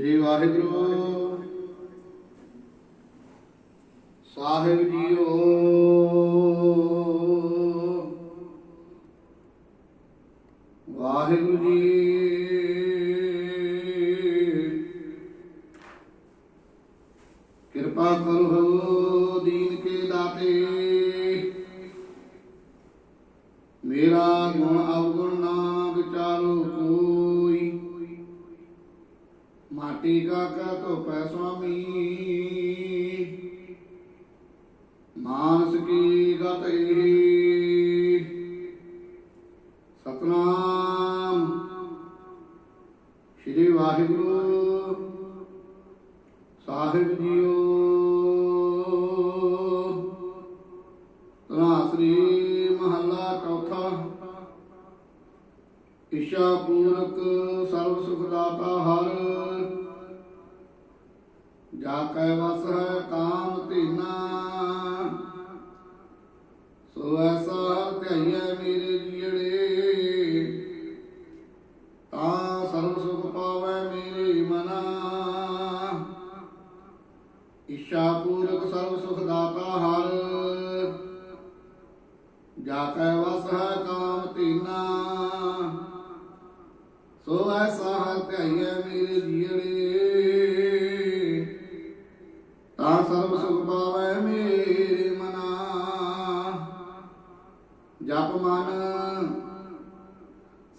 ਸ੍ਰੀ ਵਾਹਿਗੁਰੂ। ਸਾਹਿਬ ਜੀਓ। ਵਾਹਿਗੁਰੂ ਜੀ। ਕਿਰਪਾ ਕਰੋ ਦੀਨ ਕੇ ਦਾਤੇ। ਮੇਰਾ ਗੁਣ ਮਾਟੀ ਕਾ ਕਾ ਧੋਪੈ ਸੁਆਮੀ। ਮਾਨਸ ਕੀ ਗਤ ਸਤਨਾਮ। ਸ੍ਰੀ ਵਾਹਿਗੁਰੂ ਸਾਹਿਬ ਜੀਓ। ਤਨਾਸਰੀ ਇਸ਼ਾ ਪੂਰਕ ਸਰਬ ਸੁਖ ਦਾਤਾ ਹਰ। ਜਾ ਕੈ ਵਸ ਹੈ ਕਾਮ ਧੀਨਾ ਸੋ ਐਸਾ ਧਿਆਈਐ ਮੇਰੇ ਜੀੜੇ। ਤਾਂ ਸਰਬ ਸੁਖ ਪਾਵੈ ਮੇਰੇ ਮਨਾ। ਇਸ਼ਾ ਪੂਰਕ ਸਰਬ ਸੁਖ ਦਾਤਾ ਹਰ। ਜਾ ਕੈ ਵਸ ਹੈ ਸੋ ਐਸਾ ਧਿਆਈਐ ਮੇਰੇ ਜੀੜੇ ਤਾਂ ਸਰਬ ਸੁਖ ਪਾਵੈ ਮੇਰੇ ਮਨਾ। ਜਪ ਮਨ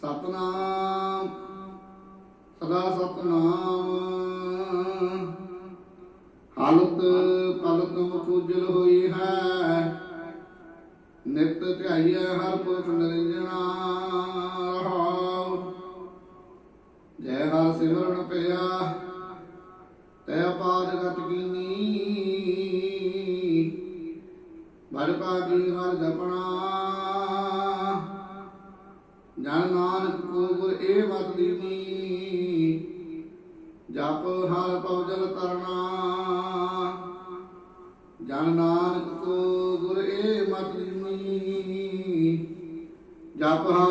ਸਤਨਾਮ, ਸਦਾ ਸਤਨਾਮ। ਹਾਲਤ ਪਲਤ ਮੁਖੁਜਲ ਹੋਈ ਹੈ। ਨਿਤ ਧਿਆਈਐ ਹਰ ਪੁਰਖ ਨਿਰੰਜਨਾ ਜੈ ਹਰ ਸਿਮਰਨ ਪਿਆ, ਤੈ ਪਾਦ ਗਤ ਕੀਨੀ। ਬੜ ਭਾਗੀ ਹਰ ਜਪਣਾ। ਜਨ ਨਾਨਕ ਕੋ ਗੁਰ ਏ ਮਤ ਦੀਨੀ। ਜਪ ਹਰ ਪਵਜਲ ਤਰਨਾ ਜਨ ਨਾਨਕ ਕੋ ਗੁਰ ਏ ਮਤ ਦੀਨੀ। ਜਪ ਹਰ